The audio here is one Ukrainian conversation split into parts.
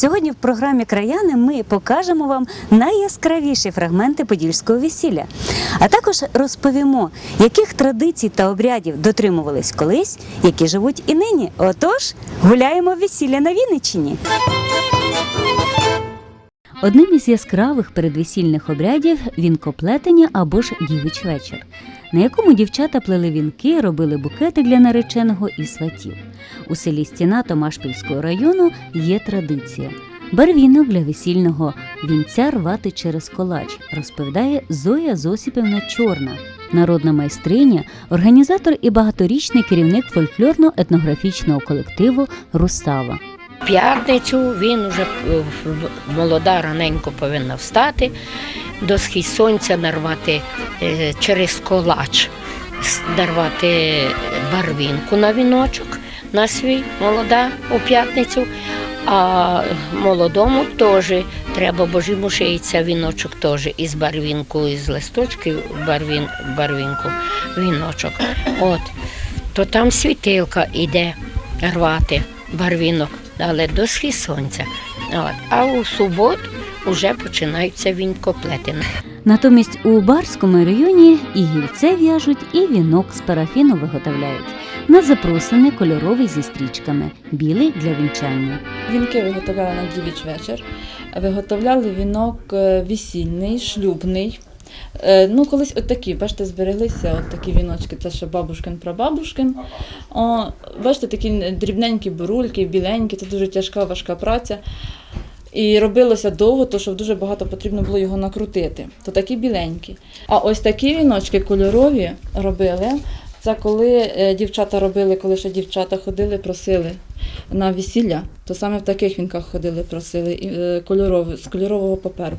Сьогодні в програмі Краяни ми покажемо вам найяскравіші фрагменти подільського весілля, а також розповімо, яких традицій та обрядів дотримувались колись, які живуть і нині. Отож, гуляємо в весілля на Вінниччині. Одним із яскравих передвесільних обрядів вінкоплетення або ж дівич вечір, на якому дівчата плели вінки, робили букети для нареченого і сватів. У селі Стіна Томашпільського району є традиція. Барвінок для весільного вінця рвати через колач, розповідає Зоя Зосіпівна Чорна, народна майстриня, організатор і багаторічний керівник фольклорно-етнографічного колективу Рустава. П'ятницю він уже е, молода раненько повинна встати, до схід сонця нарвати е, через колач, нарвати барвінку на віночок на свій молода у п'ятницю. А молодому теж треба, бо ж йому шиється віночок теж із барвінку, із листочків барвін, барвінку віночок. От, то там світилка йде рвати барвінок, але до схід сонця. От. А у суботу вже починаються вінкоплетини. Натомість у Барському районі і гільце в'яжуть, і вінок з парафіну виготовляють. На запросини кольоровий зі стрічками, білий для вінчання. Вінки виготовляли на дівіч вечір. Виготовляли вінок е, весільний, шлюбний. Е, Ну, колись от такі, бачите, збереглися от такі віночки, це ще бабушкин прабабушкин. О, бачите, такі дрібненькі бурульки, біленькі, це дуже тяжка, важка праця. І робилося довго, то що дуже багато потрібно було його накрутити. То такі біленькі. А ось такі віночки кольорові робили. Це коли е, дівчата робили, коли ще дівчата ходили, просили на весілля, то саме в таких вінках ходили, просили і, е, кольорові, з кольорового паперу.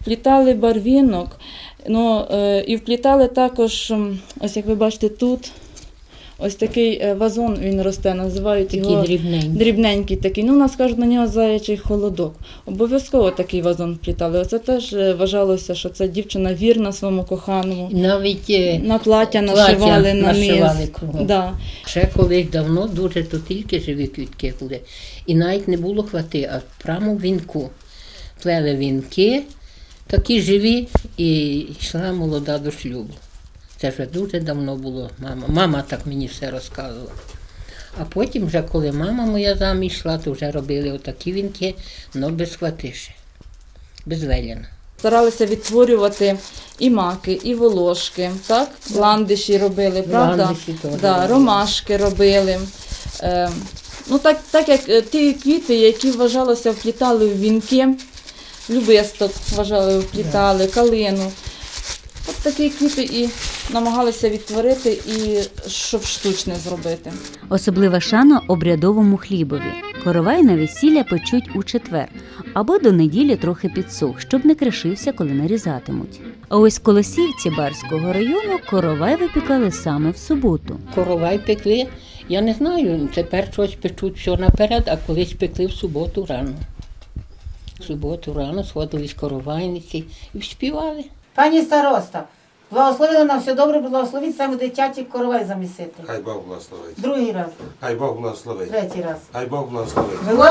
Вплітали барвінок, ну, е, і вплітали також, ось як ви бачите, тут ось такий е, вазон він росте, називають Такі його дрібненькі. дрібненький такий. Ну, у нас кажуть на нього заячий холодок. Обов'язково такий вазон вплітали. Оце теж е, вважалося, що це дівчина вірна своєму коханому. Навіть На плаття Плаття нашивали на нашивали кругом. Да. ще колись давно дуже то тільки живі квітки були. І навіть не було хвати, а прямо в вінку. Плели вінки, такі живі, і йшла молода до шлюбу. Це вже дуже давно було мама. Мама так мені все розказувала. А потім, вже коли мама моя заміж йшла, то вже робили отакі вінки, але без хватиші, без веляна. Старалися відтворювати і маки, і волошки, так? Ландиші робили, правда? Ландиші да, робили. ромашки робили. Е, ну, так, так як е, ті квіти, які вважалося, вплітали в вінки, любисток вважали, вплітали, калину. От такі квіти і намагалися відтворити, і щоб штучне зробити. Особлива шана обрядовому хлібові. Коровай на весілля печуть у четвер або до неділі трохи підсох, щоб не кришився, коли нарізатимуть. А ось колосівці Барського району коровай випікали саме в суботу. Коровай пекли. Я не знаю, тепер щось печуть все наперед, а колись пекли в суботу рано. В суботу рано сходили з коровайниці і співали. Пані староста, благословили на все добре, благословіть саме дитячий коровай замісити. Хай Бог благословить. Другий раз, Хай Бог благословить. третій раз. Хай Бог благословить. Благослови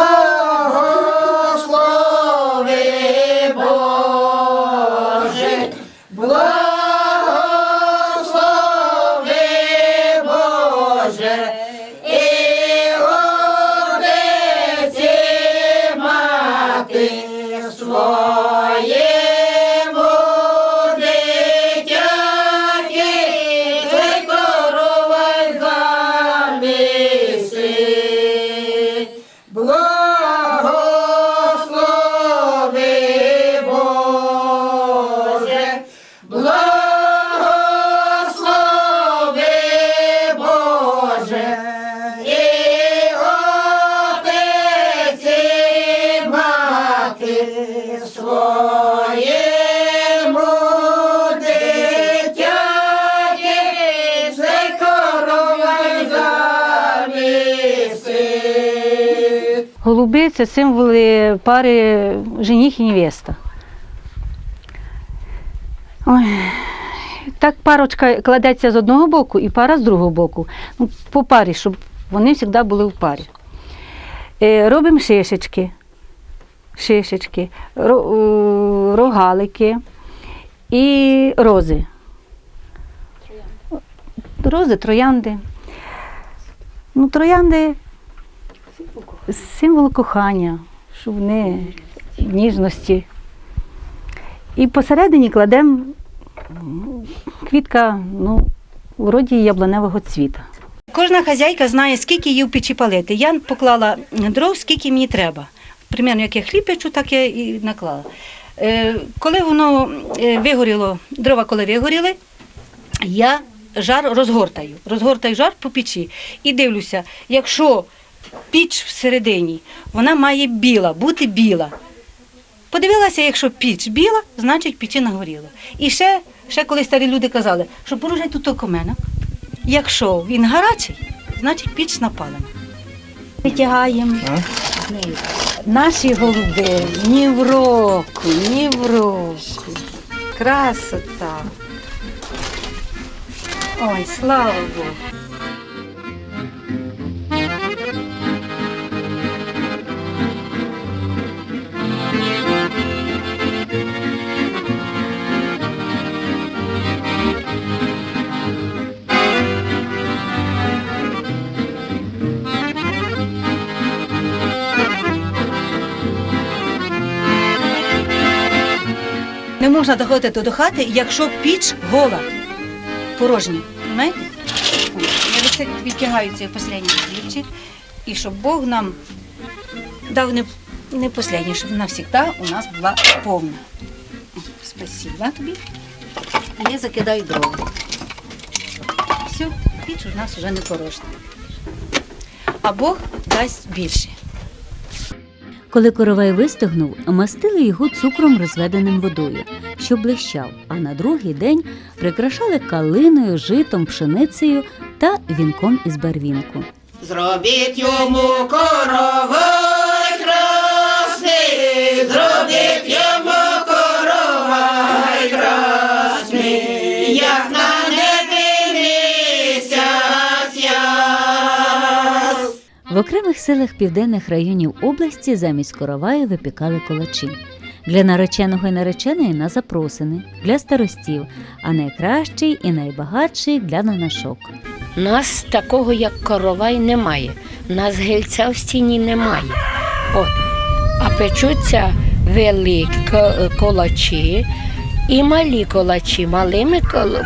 Боже, благослови Голуби це символи пари жених і невеста. Ой. Так парочка кладеться з одного боку і пара з другого боку. Ну, по парі, щоб вони завжди були в парі. Е, Робимо шишечки, шишечки, ро- рогалики і рози. Рози, троянди. Ну, троянди символ кохання, що вони ніжності. І посередині кладемо квітка, ну, вроді яблуневого цвіта. Кожна хазяйка знає, скільки їй в печі палити. Я поклала дров, скільки мені треба. Примерно, як я хліб печу, так я і наклала. Е, коли воно е, вигоріло, дрова коли вигоріли, я жар розгортаю. Розгортаю жар по печі і дивлюся, якщо піч всередині, вона має біла, бути біла. Подивилася, якщо піч біла, значить печі нагоріла. І ще, ще коли старі люди казали, що поружай тут комена. Якщо він гарячий, значить піч напалена. Витягаємо наші голуби ні в року, ні в року. Красота. Ой, слава Богу. Можна доходити до хати, якщо піч гола, порожня. Знаєте? Я відтягаю цей останній хлібчик, і щоб Бог нам дав не, не останній, щоб навсігда у нас була повна. Спасибо тобі. І я закидаю дрова. Все, піч у нас вже не порожня. А Бог дасть більше. Коли коровай вистигнув, мастили його цукром розведеним водою, що блищав, а на другий день прикрашали калиною, житом, пшеницею та вінком із барвінку. Зробіть йому коровай красний, зробіть В окремих селах південних районів області замість короваю випікали колачі. Для нареченого і нареченої на запросини, для старостів, а найкращий і найбагатший для нанашок. Нас такого, як коровай, немає. Нас гельця в стіні немає. От. А печуться великі ко- колачі і малі колачі. Малими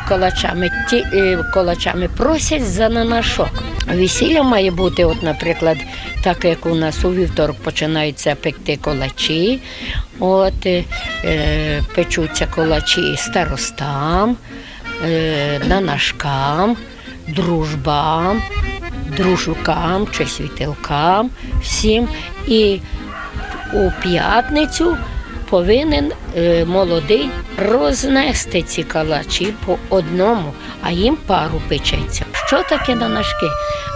колачами, ті, е, колачами просять за нанашок. Весілля має бути, от, наприклад, так як у нас у вівторок починаються пекти колачі. От, е, печуться колачі старостам, е, нанашкам дружбам, дружукам чи світилкам, всім. І у п'ятницю повинен е, молодий рознести ці калачі по одному, а їм пару печеться. Що таке нанашки?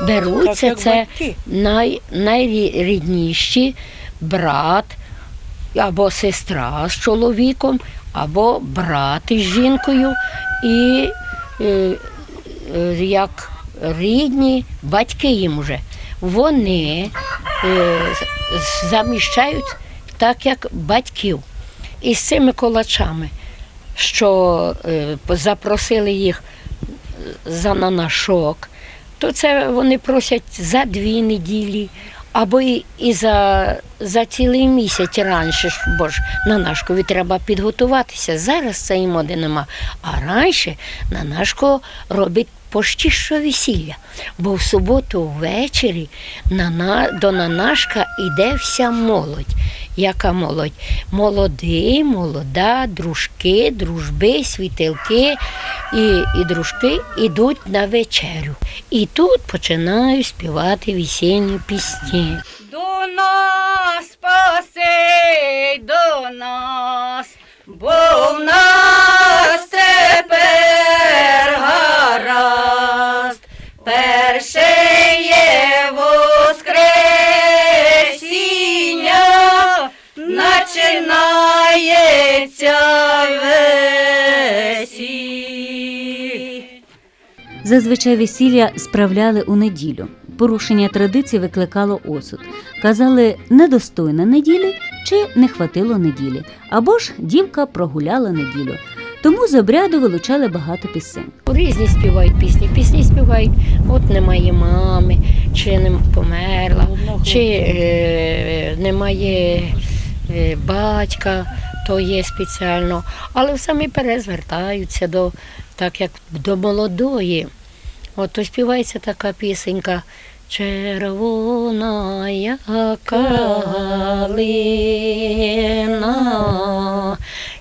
Беруться це най, найрідніші брат або сестра з чоловіком, або брат із жінкою, і е, е, як рідні батьки їм уже. Вони е, заміщають так, як батьків. І з цими колачами, що е, запросили їх за нанашок, то це вони просять за дві неділі. Або і, і за, за цілий місяць раніше, бо ж на нашкові треба підготуватися. Зараз цієї моди нема. А раніше на нашко робить почти що весілля. Бо в суботу ввечері на, до нанашка йде вся молодь. Яка молодь? Молодий, молода, дружки, дружби, світилки і, і дружки йдуть на вечерю. І тут починають співати весільні пісні. До Зазвичай весілля справляли у неділю. Порушення традицій викликало осуд. Казали недостойна неділі чи не хватило неділі, або ж дівка прогуляла неділю. Тому з обряду вилучали багато пісень. Різні співають пісні. Пісні співають, от немає мами, чи не померла, чи е, немає е, батька, то є спеціально. Але самі перезвертаються до, так як до молодої. От то співається така пісенька. Червона калина,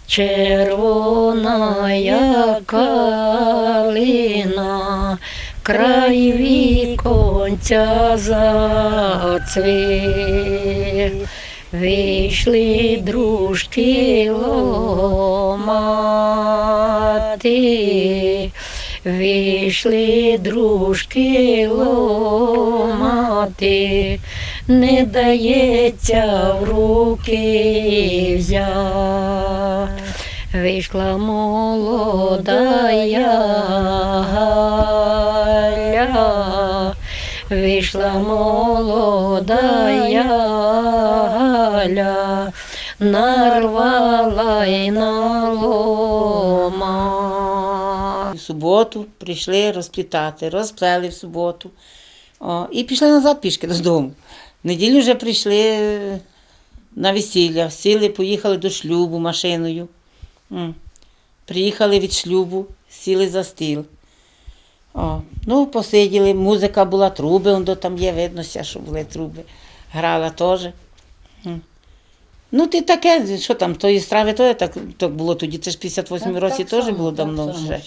червона калина, край віконця зацвіт. Вийшли дружки ломати, вийшли дружки ломати, не дається в руки взять. Вийшла молода Галя, вийшла молода Галя, нарвала й налома. Суботу прийшли розплітати, розплели в суботу. О, і пішли назад пішки додому. В неділю вже прийшли на весілля, сіли, поїхали до шлюбу машиною. Приїхали від шлюбу, сіли за стіл. О, ну, посиділи, музика була, труби, там є, видно, що були труби. Грала теж. Ну, ти таке, що там, тої страви то, так, так було тоді, це ж 58 році теж було давно вже.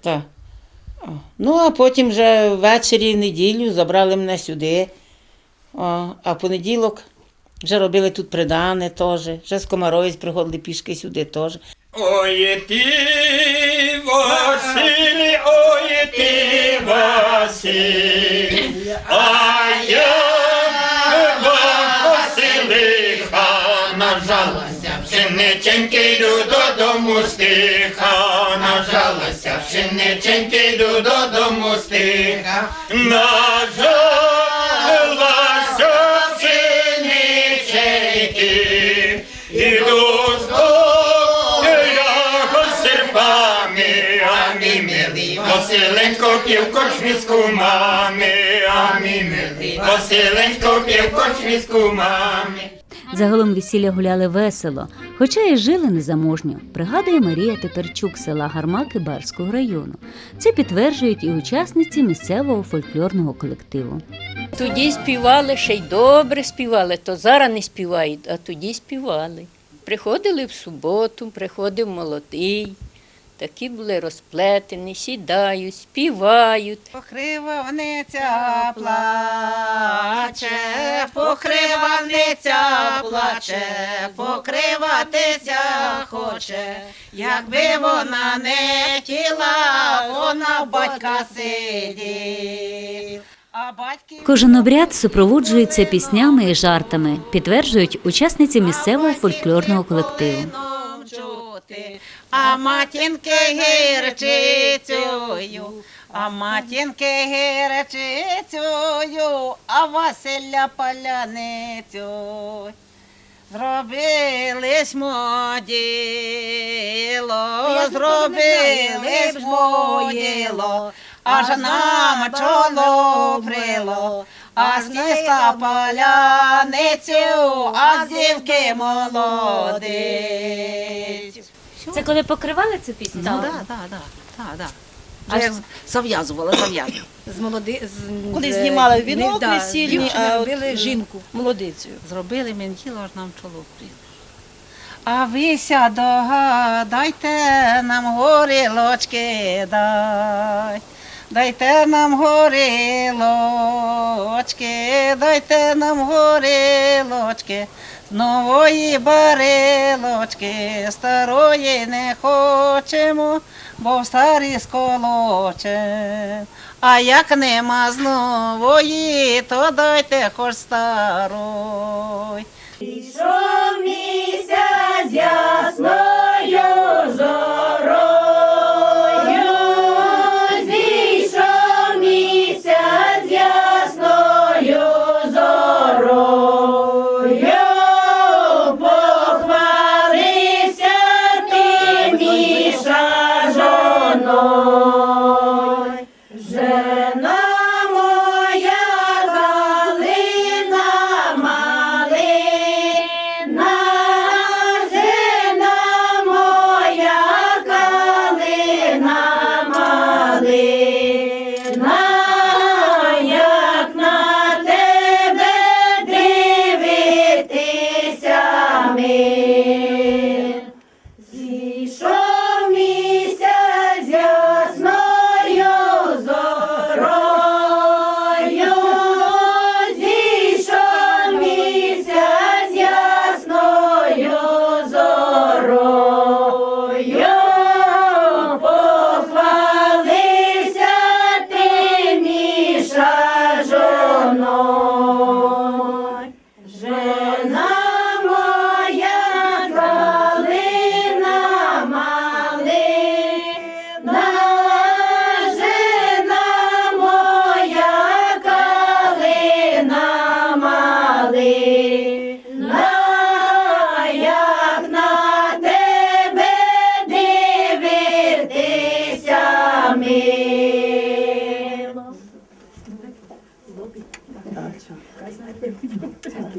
Так. О, Ну, а потім вже ввечері, в неділю забрали мене сюди. О, а в понеділок вже робили тут придане теж. Вже з Комаровець приходили пішки сюди теж. Ой ти, Василь, ой ти, Василь, а нажалася, пшениченьки йду додому стиха, нажалася, пшениченьки йду додому стиха, нажалася пшениченьки, іду з я серпами, а мій милий, Василенько пів кочміську мами, а мій милий, Василенько пів кочміську мами. Загалом весілля гуляли весело, хоча і жили незаможньо, пригадує Марія Теперчук села Гармаки Барського району. Це підтверджують і учасниці місцевого фольклорного колективу. Тоді співали, ще й добре співали, то зараз не співають, а тоді співали. Приходили в суботу, приходив молодий, такі були розплетені, сідають, співають. Покривавниця плаче, покривавниця плаче, покриватися хоче, якби вона не хотіла, вона батька сидів. А батьки Кожен обряд супроводжується піснями і жартами, підтверджують учасниці місцевого фольклорного колективу. А матінки гірчицею, а матінки гірчицею, а Василя паляницю. Зробились моділо, зробились моїло, аж нам чоло брило, а з міста паляницю, а з дівки молодиць. Це коли покривали цю пісню? Так, так, так, так, так. Вже як зав'язувала, зав'язувала. З молоди... з... Коли знімали не- вінок да, весільний, дівчина а от, е, жінку, молодицю. Зробили мені тіло, аж нам чоло прийде. А вися догадайте нам горілочки дай. Дайте нам горілочки, дайте нам горілочки, нової барилочки, старої не хочемо, бо в старі сколоче. А як нема з нової, то дайте хоч старої. Пішов місяць ясною зорою,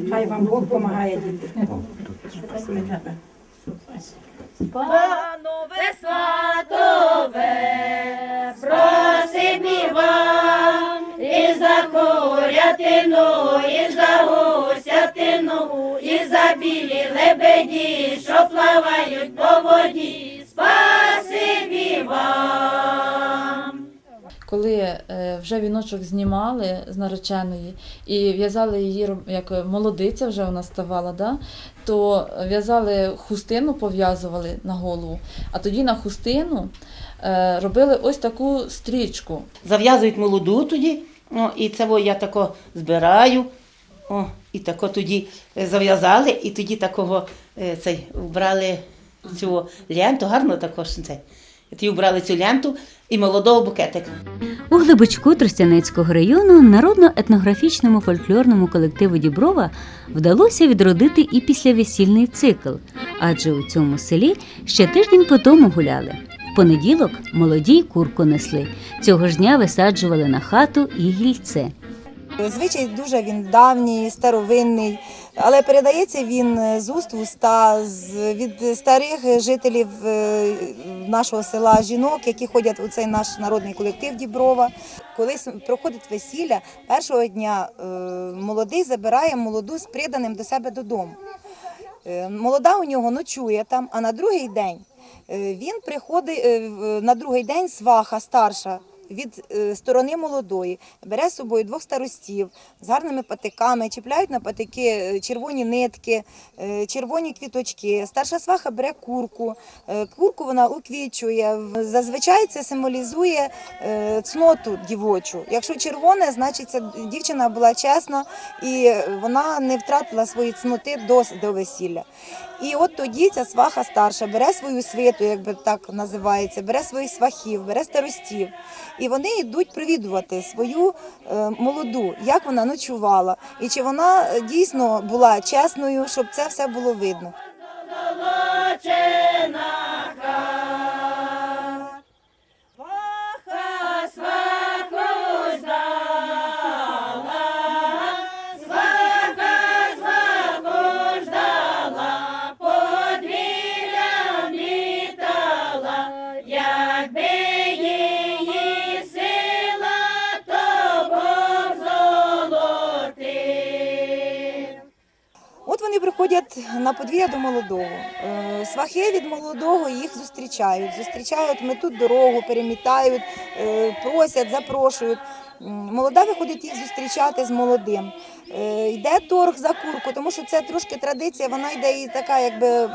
Хай вам Бог допомагає, діти. Панове сватове, просим вам, і за курятину, і за гусятину, і за білі лебеді, що плавають по воді, спасибі вам. Коли е, вже віночок знімали з нареченої і в'язали її як молодиця вже вона ставала, да? то в'язали хустину, пов'язували на голову, а тоді на хустину е, робили ось таку стрічку. Зав'язують молоду тоді, о, і це я тако збираю. О, і тако тоді е, зав'язали, і тоді такого цей, вбрали цю ленту, гарно також цей. І тоді вбрали цю ленту і молодого букетик. У Глибочку Тростянецького району народно-етнографічному фольклорному колективу Діброва вдалося відродити і післявесільний цикл, адже у цьому селі ще тиждень по тому гуляли. В понеділок молоді й курку несли. Цього ж дня висаджували на хату і гільце. Звичай дуже він давній, старовинний, але передається він з уст в уста від старих жителів е, нашого села жінок, які ходять у цей наш народний колектив Діброва. Коли с- проходить весілля, першого дня е, молодий забирає молоду з приданим до себе додому. Е, Молода у нього ночує там, а на другий день е, він приходить е, на другий день сваха старша. Від е, сторони молодої бере з собою двох старостів з гарними патиками, чіпляють на патики е, червоні нитки, е, червоні квіточки. Старша сваха бере курку, курку вона уквічує. Зазвичай це символізує цноту дівочу. Якщо червоне, значить ця дівчина була чесна і вона не втратила свої цноти до весілля. І от тоді ця сваха старша бере свою свиту, якби так називається, бере своїх свахів, бере старостів. І вони йдуть провідувати свою е, молоду, як вона ночувала, і чи вона е, дійсно була чесною, щоб це все було видно. На подвір'я до молодого. Е, Свахи від молодого їх зустрічають. Зустрічають, метуть дорогу, перемітають, е, просять, запрошують. Молода виходить їх зустрічати з молодим. Е, Йде торг за курку, тому що це трошки традиція, вона йде і така якби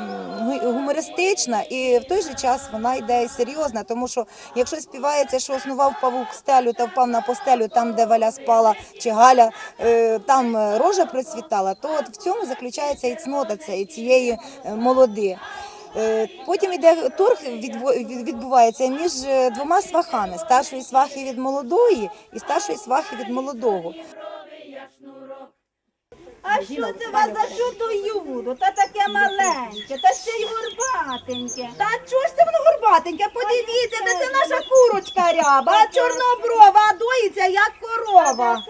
гумористична, і в той же час вона йде і серйозна, тому що якщо співається, що основав павук стелю та впав на постелю, там, де Валя спала чи Галя, е, там е, рожа процвітала, то от в цьому заключається і цнота це, і цієї молоди. Потім іде торг від- відбувається між двома свахами: старшої свахи від молодої і старшої свахи від молодого. А що це у вас за чудо юдо? Та таке маленьке, та ще й горбатеньке. Та чого ж це воно горбатеньке? Подивіться, та це наша курочка ряба, а чорноброва, а доїться як корова.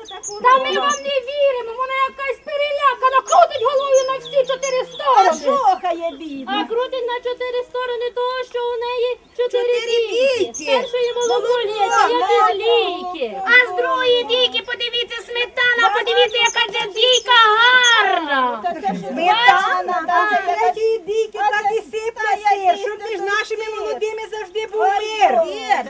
Та ми вам не віримо, вона якась перелякана, крутить головою на всі чотири А сторони. жохає бідно. А крутить на чотири сторони того, що у неї чотири Чотири дійки. З першої молоко Молоко, лється, як із ліки. А з другої дійки, подивіться, сметана, подивіться, яка ця дійка гарна. Сметана, та це третьої дійки, так і сипля сир, щоб між нашими молодими завжди був мир.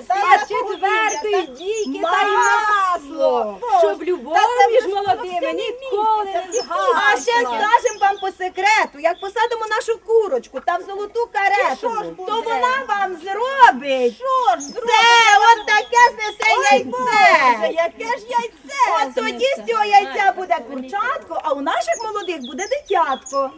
А четвертої дійки та й масло, щоб любов між молодими ніколи не згасла. А ще скажемо вам по секрету, як посадимо нашу курочку та в золоту карету, то вона вам зробить. Що ж Це, от таке знесе яйце. Яке ж яйце? От тоді з цього яйця буде курчатко, а у наших молодих буде дитятко.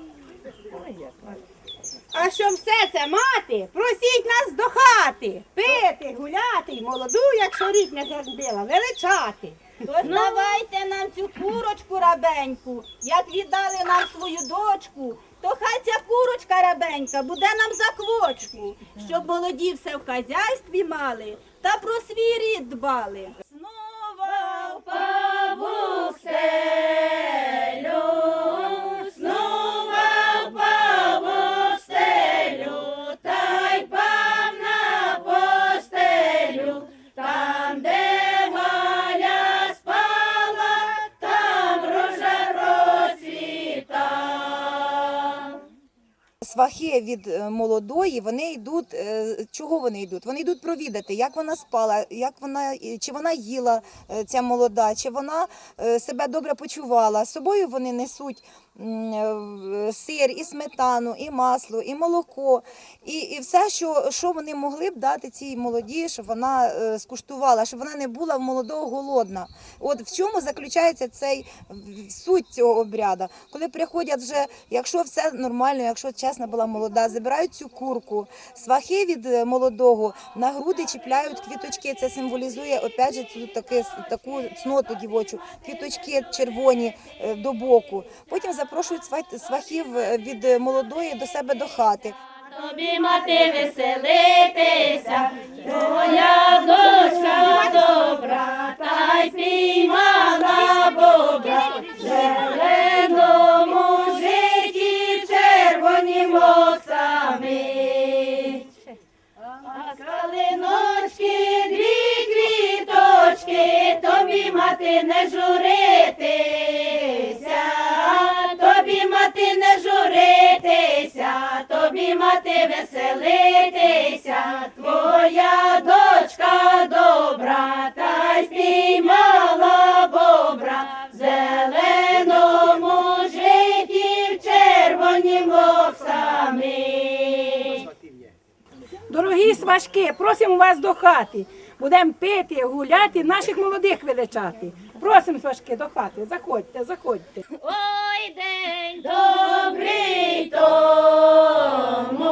А щоб все це мати, просіть нас до хати, пити, гуляти молоду, якщо рік не зажбила, величати. Тож давайте нам цю курочку рабеньку, як віддали нам свою дочку, то хай ця курочка рабенька буде нам за квочку, щоб молоді все в хазяйстві мали та про свій рід дбали. Снова в павук свахи від е, молодої, вони йдуть. е, Чого вони йдуть? Вони йдуть провідати, як вона спала, як вона чи вона їла е, ця молода, чи вона себе добре почувала. З собою вони несуть сир, і сметану, і масло, і молоко, і, і все, що, що вони могли б дати цій молоді, щоб вона е, скуштувала, щоб вона не була в молодого голодна. От в чому заключається цей суть цього обряду. Коли приходять вже, якщо все нормально, якщо чесна була молода, забирають цю курку, свахи від е, молодого на груди чіпляють квіточки. Це символізує опять же цю таки, таку цноту дівочу, квіточки червоні е, до боку. Потім запрошують свахів е, від е, молодої до себе до хати. Тобі мати веселитися, твоя дочка добра, хати. Будемо пити, гуляти, наших молодих величати. Просимо сважки до хати. Заходьте, заходьте. Ой, день добрий тому,